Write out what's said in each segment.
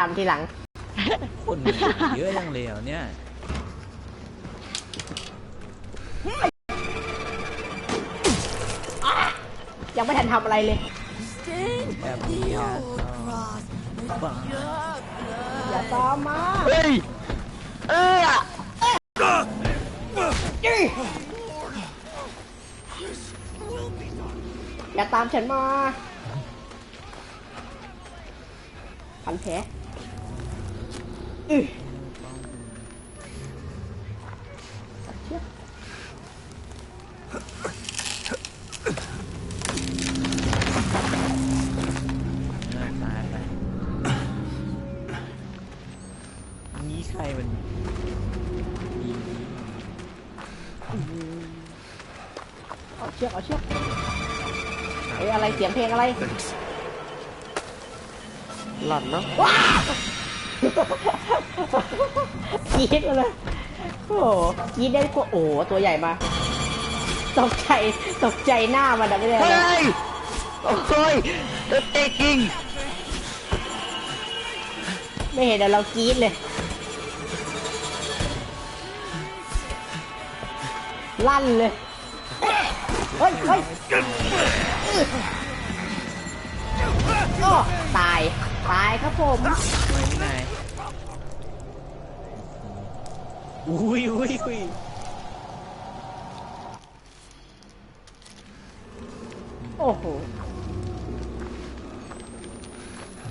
ตามทีหลัง คนเยอะจังเลยเหรอเนี่ยยังไม่ทันทำอะไรเลย แบบนี้อะบ้าอย่าตามมาเฮ้ย เอออย่าตามฉันมาพันแผล นี่ใครมันยิงเอาเชือกเอาเชือกเอ้ยอะไรเสียงเพลงอะไร หล่อนเนาะ กรีดมาเลยโอ้โหกรีดได้กว่าโอ้โหตัวใหญ่มา ตกใจ ตกใจหน้ามันอะไม่ได้เฮ้อะไรยโอ้ยเตะจริงไม่เห็นแต่เรากรีดเลย ลั่นเลย เฮ้ยเฮ้ยโอ้ตาย ตายครับผมไม่นาย อุ้ยอุ้ยอุ้ยโอ้โห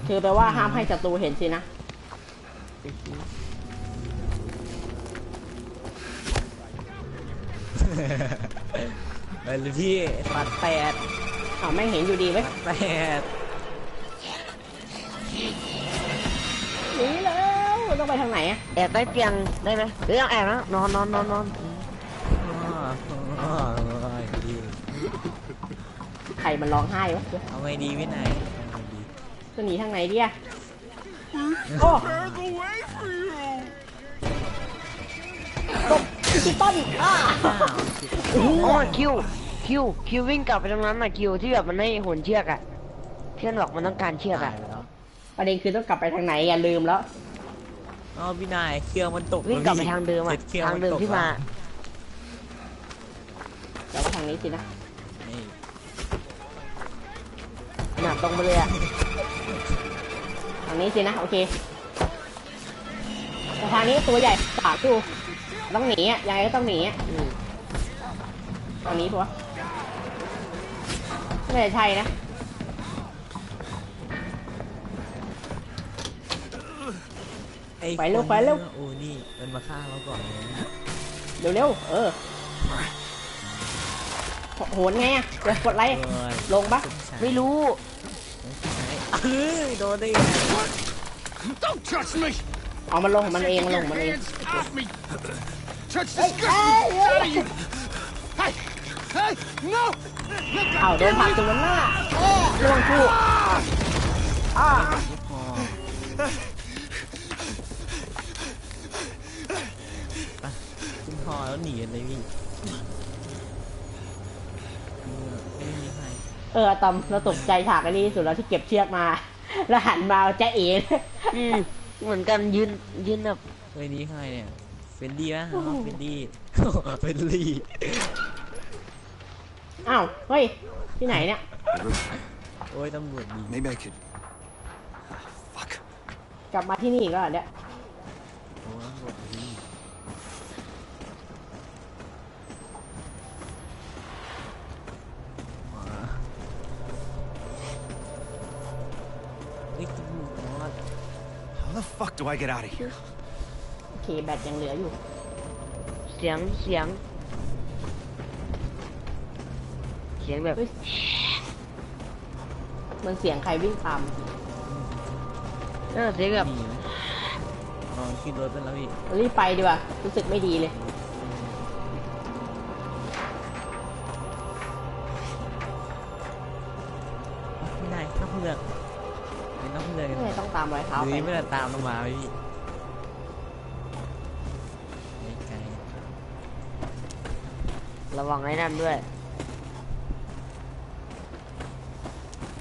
คือแปลว่าห้ามให้ศัตรูเห็นสินะ ไปเลยพี่ปัดแปดอ้าวไม่เห็นอยู่ดีไหม แปด ต้องไปทางไหนอะแอบใต้เตียงได้ไหมเฮ้ยต้องแอบนะนอนนอนนอนนอนอ๋ออ๋อดีใครมันร้องไห้วะเดี๋ยวเอาไงดีพี่นายเอาไงดีจะหนีทางไหนดีอะโอ้ตบที่ต้นอ้าอ้าวโอ้ยคิวคิวคิววิ่งกลับไปตรงนั้นน่ะคิวที่แบบมันให้หนเชือกอะที่มันบอกมันต้องการเชือกตายอะไปแล้วประเด็นคือต้องกลับไปทางไหนอย่าลืมแล้ว อ๋อพี่นายเครื่องมันตกวิ่งกลับไปทางเดิมอะครื่องทางเดิมนตกที่มาแต่ว่าทางนี้สินะนี่หนักตรงไปเลยอะทางนี้สินะโอเคแต่ทางนี้ตัวใหญ่ปากดูต้องหนีอะยังไงก็ต้องหนีอะอืมทางนี้ปะวะไม่ใช่นะ อ้ไปเร็วคนไปเร็ว โอ้นี่มันมาฆ่าเราก่อนเลยเร็วๆเออโหนไงอะเดี๋ยวกดไลค์เอ้ยลงปะไม่รู้ เฮ้ยโดนได้ไง Don't touch me! เอามันลงของมันเองมันลงของมันเอง Hands off me! Touch Hey, disgusting hey, out of you! Hey! Hey! No! เอาโดนผลักตัวหน้าเอ้ยล่วงคู่อ้าไม่พอไปขึ้นพอ แล้วหนีกันเลยพี่เออไม่มีใครเอออะตอมเราตกใจฉากอันนี้ที่สุดแล้วที่เก็บเชือกมา แล้วหันมาจะเอ๋อืมเหมือนกันยืนยืนแบบเฮ้ยนี่ใครเนี่ยเฟนดี้นะอ๋อเฟนดี้ เฟนดี้อ้าวเฮ้ยที่ไหนเนี่ย โอ้ยตำรวจยิง Maybe I could. Fuck. กลับมาที่นี่อีกแล้วเหรอเนี่ยโอ้ยตำรวจยิ fuck do I get out of here? โอเคแบตยังเหลืออยู่ เสียงเสียง เสียงแบบเฮ้ยมันเสียงใครวิ่งตามเออเสียงแบบหนีไหมอ๋อขึ้นรถไปแล้วพี่รีบไปดีกว่ารู้สึกไม่ดีเลย รอยเท้าหรือไปไม่ได้ตามลงมาไหมพี่ไม่ไกลระวังไอ้นั่นด้วย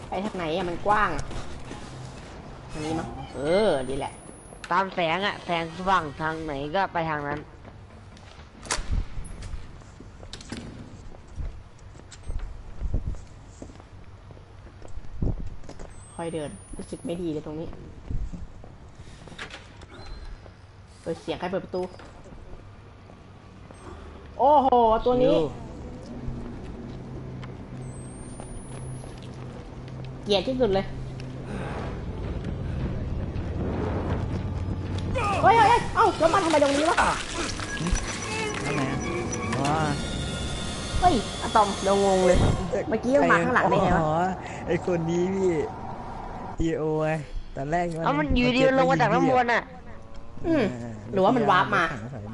ไปทางไหนอะมันกว้างอะทางนี้มั้งเออดีแหละ ตามแสงอะแสงสว่างทางไหนก็ไปทางนั้น ค่อยเดินรู้สึกไม่ดีเลยตรงนี้เปิดเสียงใครเปิดประตู โอ้โห ตัวนี้ เกลียดที่สุดเลย เฮ้ยเฮ้ยเฮ้ยเอ้าแล้วมาทำไมตรงนี้วะอันไหนอะอ๋อเฮ้ยอะตอมเรางงเลย เมื่อกี้มันมาข้างหลังได้ไงวะ อ๋อไอคนนี้พี่ทีโอไงตอนแรกเอ้ามันอยู่ดีๆลงมาจากน้ำบนอะ อืมหรือว่ามันวาร์ปมา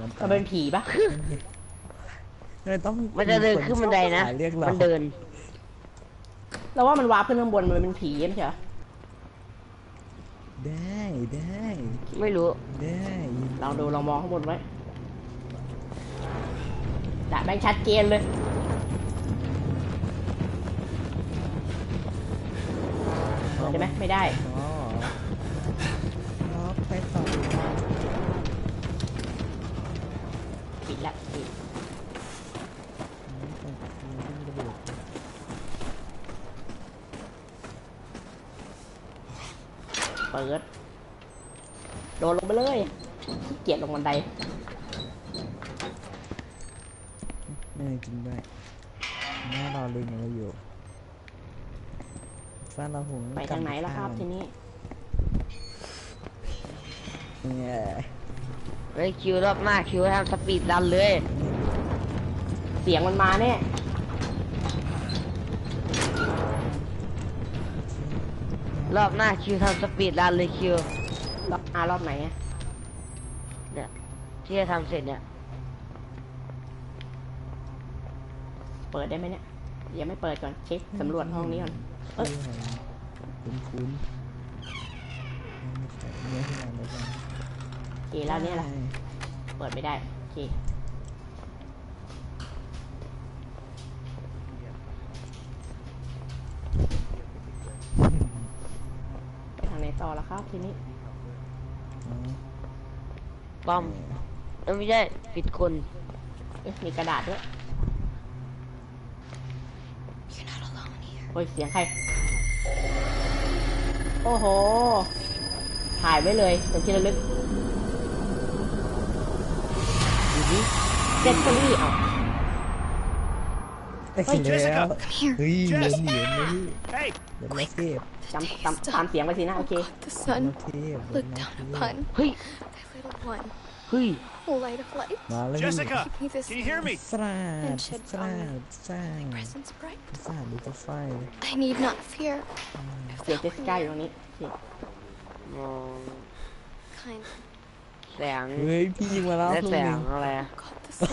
มันมันเป็นผีปะมันต้องมันจะเดินขึ้นบันไดนะ เรียกเรามันเดิน เราว่ามันวาร์ปขึ้นข้างบนมันเป็นผีไม่ใช่เหรอได้ได้ไม่รู้ ได้ลองดูลองมองข้างบนไว้ด่าแม่งชัดเจนเลยเปิดได้ไหมไม่ได้ ปิดละปิดเปิด โดนลงไปเลยขี้เกียจลงบันไดเออจริงด้วยหน้าเราลืมอะไรอยู่ฟ้าเราหงไปทางไหนล่ะครับทีนี้เนี่ย เฮ้ยคิวรอบหน้าคิวทำสปีดดันเลย เสียงมันมาแน่รอบหน้าคิวทำสปีดดันเลยคิวรอบอารอบไหนอะเนี่ยที่จะทำเสร็จเนี่ย เปิดได้ไหมเนี่ยยังไม่เปิดก่อนเช็คสำรวจห้องนี้ก่อนเอ้ยคุ้นคุ้นๆ เนี่ยที่ไหนแล้วกันโอเคแล้วเนี่ยล่ะ เปิดไม่ได้ โอเค ไปทางไหนต่อแล้วครับทีนี้อ๋อป้อมเอ้ยไม่ใช่ผิดคนเอ๊ะมีกระดาษด้วยโอ้ยเสียงใคร โอ้โหถ่ายไว้เลยเป็นที่ระลึก เจ็ดคนนี่อะได้เฮ้ยแล้ว Here, เฮ้ยเหรียญเหรียญเลยพี่ Hey, เหรียญละเทพ จำจำตามเสียงไปสินะโอเค the เหรียญ sun ละเทพเหรียญ look ละ down เทพ upon เฮ้ย thy little one, เฮ้ย light of light, มาแล้วพี่ Jessica, me this can you hear me? สลาดสลาดสร้าง presence bright. สลาดดูจะไฟ I need not fear, เสียงเจสสิก้าอยู่ตรงนี้โอเคมอง kind แสงเฮ้ยพี่ยิงมาแล้วและลูกแสหนึ่งงอะไรอะ God the sun,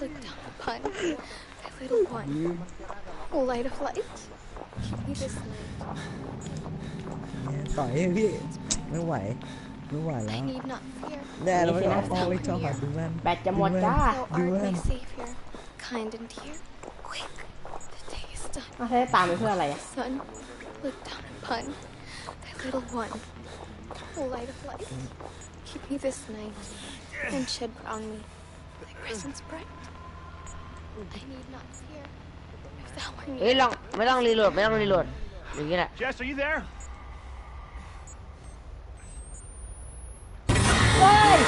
look down upon thy little one, light of light. Keep me this night. เนี่ยต่อยให้พี่ไม่ไหวไม่ไหวแล้ I ว need not fear. แน่เราไม่เอาเอาไว้จอดดูมันแบตจะหมดจ้า Thou Do art my it. savior, kind and dear. Quick, the day is done. อ้าวใช้ตามไปเพื่ออะไรอะ Sun, look down upon thy little one, light of light. Keep me this night, and shed round me thy presence bright. I need not fear, if thou art เฮ้ย near. ลองไม่ต้องรีโหลดไม่ต้องรีโหลดอย่างนี้แหละ Jess, are you there? เฮ้ย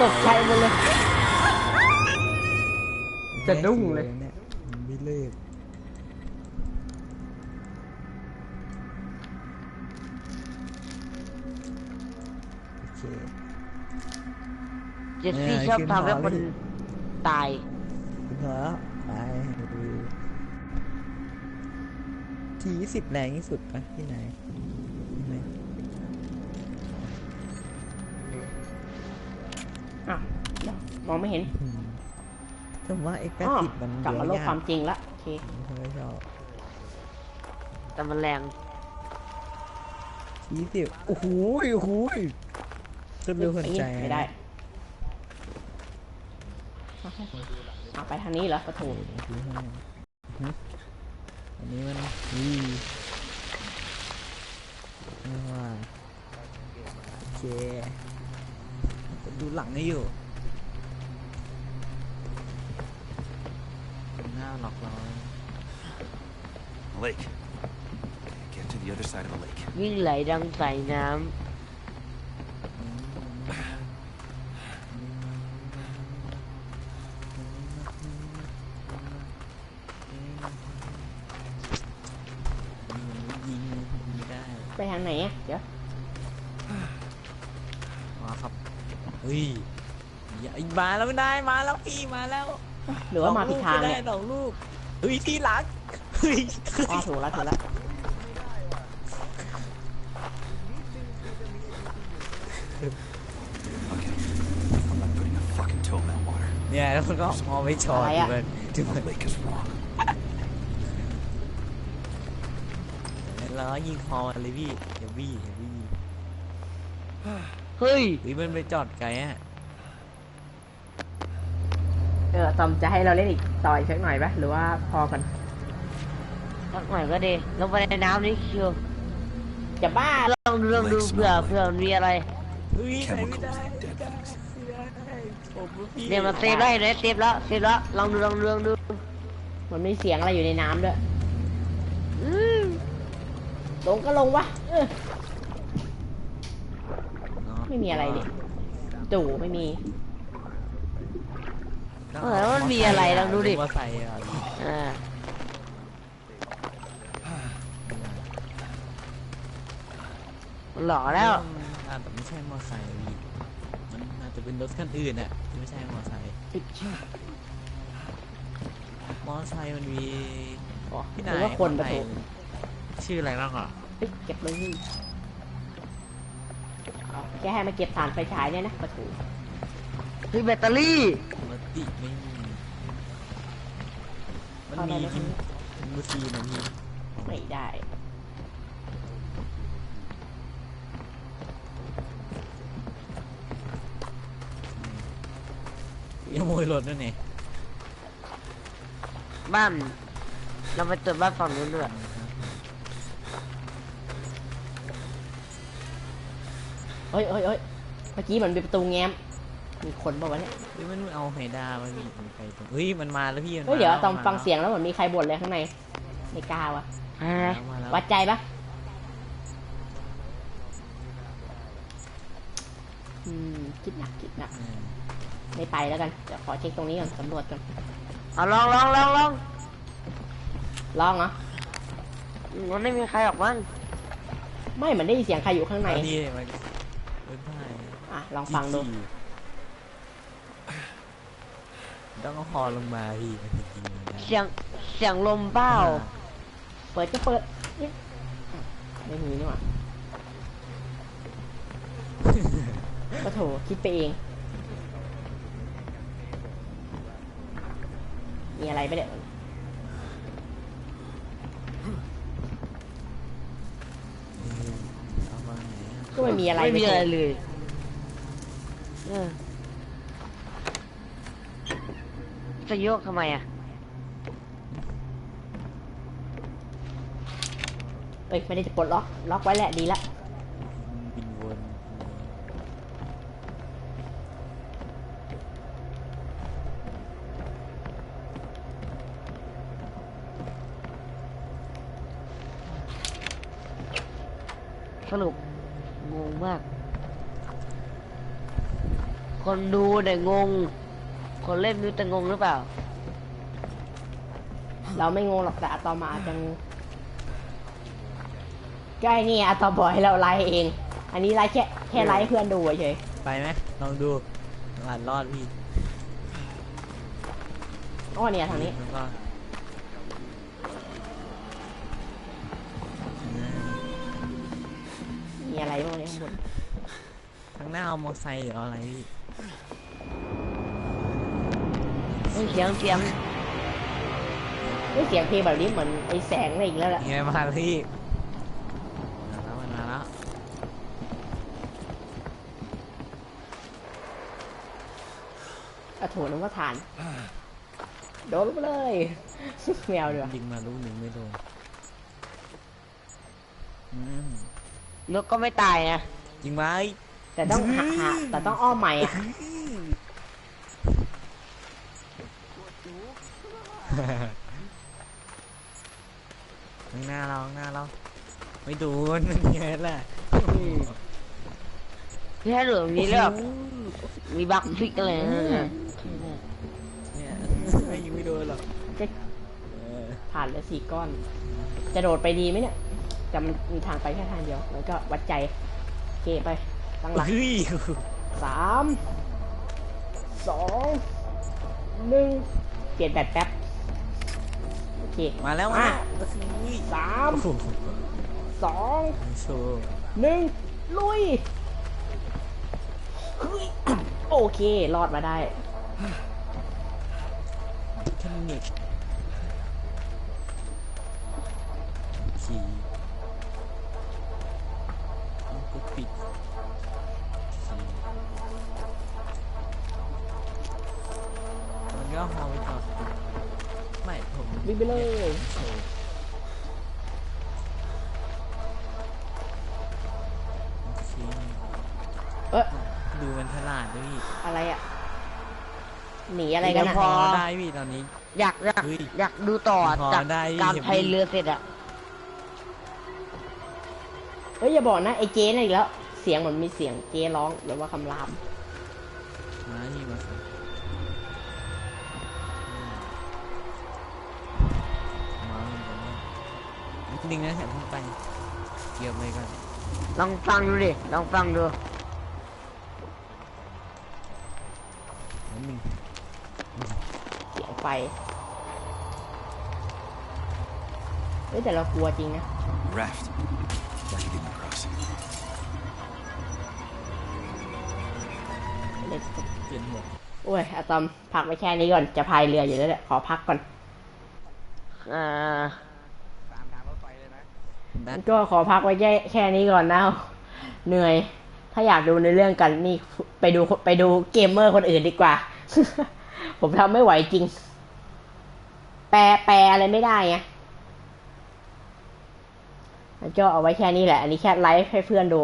ตกใจหมดเลยจะดุ้งเลยนี่ไม่เลิกโอ เคเจสซี่เออชอบขึ้นทำให้หอคนเลยตาย คุณพอแล้วไปดูทียี่สิบแรงที่สุดปะที่ไหนที่ไหนอ้าวเดี๋ยวมองไม่เห็นอืมแต่ว่าไอ้แปดอ๋อสิบมันกลับมาโลกยกความจริงละโอเคผมไม่ชอบแต่มันแรงยี่สิบโอ้โหโอ้โหจนเร็วหันใจไม่ได้ เอาไปทางนี้เหรอประตูโอ้โหดูให้หึอันนี้มันวีไม่ว่าเคดูหลังให้อยู่หน้าหลอกเรา Lake. Get to the other side of the lake. วิ่งไหลดังสายน้ยิ ไม่ได้ไปทางไหนอะ เดี๋ยวมาครับเฮ้ยอย่ามาแล้วไม่ได้มาแล้วพี่มาแล้วหรือว่ามาผิดทางเนี่ยสองลูกเฮ้ยที่หลังเฮ้ยอ๋อถูกแล้วถูกแล้ว Okay. I'm not putting a fucking toe in that water. เนี่ยแล้วมันก็มองไม่ชออะไรที่อะมันที่มัน แล้วยิงคอมันเลยพี่เดี๋ยวพี่เดี๋ยวพี่ำเฮ้ยเฮ้ยมันไปจอดไกลอะเออตอมจะให้เราเล่นอีกต่ออีกสักหน่อยปะหรือว่าพอกันสักหน่อยก็ดีลงไปในน้ำนี่คิวจะบ้าลองดูลองดูเผื่อเผื่อมันมีอะไรเฮ้ยใส่ไม่ Chemicals ได้ and dead things. ผมรู้พี่เนี่ยมันเซฟแล้วเห็นไหมเซฟแล้วเซฟแล้วลองดูลองดูลองดูมันมีเสียงอะไรอยู่ในน้ำด้วยอืม ลงก็ลงวะเออไม่มีอะไรเนี่ยจู่ไม่มี เออแล้วมันมีอะไรลองดูดิ ว่าใส่อะอ่าหล่อแล้วอาจจะไม่ใช่มอไซค์พี่มันอาจจะเป็นรถคันอื่นอะที่ไม่ใช่มอไซค์มอไซค์มันมีอ๋อพี่หนารืยอว่าคนประตู ชื่ออะไรบ้างอะเฮ้ยเก็บเลยพี่เอาแค่ให้มาเก็บฐานไฟฉายเนี่ยนะประตูคือแบตเตอรี่มติไม่มีมันเอาอะไรมีนะทิมทิมบูซีนะพี่ไม่ได้ขโมยรถนั่นเองบ้าน เราไปตรวจบ้านฝั่งนู้นด้วย เฮ้ยเฮ้ยเฮ้ยเมื่อกี้มันเป็นประตูแง้ม มีคนป่าวะเนี่ยเฮ้ยมันเอาไฮด้ามาพี่มันไปตรงเฮ้ยมันมาแล้วพี่มันเฮ้ยเดี๋ยวมาแล้ตอมฟังมาแล้วเสียงแล้วเหมือนมีใครบ่นเลยข้างในไม่กล้าวะอ่ามาแล้ววัดใจปะอืมคิดหนักคิดหนักเออไม่ไปแล้วกันเดี๋ยวขอเช็คตรงนี้ก่อนสำรวจก่อนเอาลองลองลองลองลองเหรออืมมันไม่มีใครออกมั้งไม่เหมือนได้ยินเสียงใครอยู่ข้างใน อะ ลองฟังดู ต้องเอาคอลงมาพี่มันถึงยิงมันได้เสียง เสียงลมเป้า เปิดก็เปิดนี่ไม่มีนี่หว่าก็โถคิดไปเอง มีอะไรไปเดี๋ยเอามาไหนอะก็ไม่มีอะไรไม่มีปอะไรโถเลย เออ จะโยกทำไมอะ เอ้ยไม่ได้จะปลดล็อกล็อกไว้แหละดีละ บินวนสรุปงงมาก คนดูเนี่ยงง คนเล่นมิวแต่งงหรือเปล่า เราไม่งงหรอกแต่อะตอมมาอาจจะงงก็ไอ้นี่อะตอมบอกให้เราไลฟ์เอง อันนี้ไลฟ์แค่แค่ไลฟ์ให้เพื่อนดูเฉยไปไหมลองดูผ่านรอดพี่อ๋อเนี่ยทางนี้ แล้วก็อ่ามีอะไรบ้างเนี่ยข้างบนข้างหน้าเอามอไซค์หรือเอาอะไรพี่ เฮ้ยเสียงเสียงเฮ้ยเสียงเพลงแบบนี้เหมือนไอ้แสงอะไรอีกแล้วล่ะยังไงมาแล้วพี่มาแล้วมันมาแล้วอะโถนึกว่าทาน โดนลงไปเลยไม่เอาดีกว่ายิงมาลูกหนึ่งไม่โดนอืมนกก็ไม่ตายนะยิงไว้แต่ต้องหาหาแต่ต้องอ้อมใหม่อะ ข้างหน้าเราข้างหน้าเรา ไม่โดนไงล่ะแค่เหลืองนี้แล้วแบบมีบักฟิกอะไรนะเนี่ยเนี่ยยิงไม่โดนหรอกจะเออผ่านเหลือสี่ก้อน จะโดดไปดีไหมเนี่ยแต่มันมีทางไปแค่ทางเดียวแล้วก็วัดใจโอเคไปตั้งหลักเฮ้ยสามสองหนึ่งเปลี่ยนแบตแป๊บโอ เคมาแล้วอะมาเฮ้ยสามโอ้โหสองโชว์หนึ่งลุยเฮ้ยโอเค รอดมาได้เทคนิคขี่ วิ่งไปเลยโชว์โอเคเอ๊ะดูมันฉลาดด้วยพี่อะไรอะหนีอะไรกันเดี๋อะยวพอได้พี่ตอนนี้ อยากอยากเฮ้ยอยากดูต่อพอจากได้การเห็นพายเรือเสร็จอะเฮ้ยอย่าบอกนะไอ้เจ๊น่ะอีกแล้ว เสียงเหมือนมีเสียงเจ๊ร้องหรือว่าคำราม นิดนึงนะแถมเพิ่งไปเกี่ยวเลยกันลองฟังดูดิ ลองฟังดู นิดนึงเสียงไฟเฮ้ยแต่เรากลัวจริงนะ Raft. Leading across. เด็กเปลี่ยนหมวกโอ้ยอะตอมพักไปแค่นี้ก่อนจะพายเรืออยู่แล้วแหละขอพักก่อน อ่า แบทก็ขอพักไว้แค่แค่นี้ก่อนนะ เหนื่อย ถ้าอยากดูในเรื่องกันนี่ไปดูไปดูเกมเมอร์คนอื่นดีกว่า ผมทำไม่ไหวจริง แปลแปลอะไรไม่ได้ไงก็เอาไว้แค่นี้แหละ อันนี้แค่ไลฟ์ให้เพื่อนดู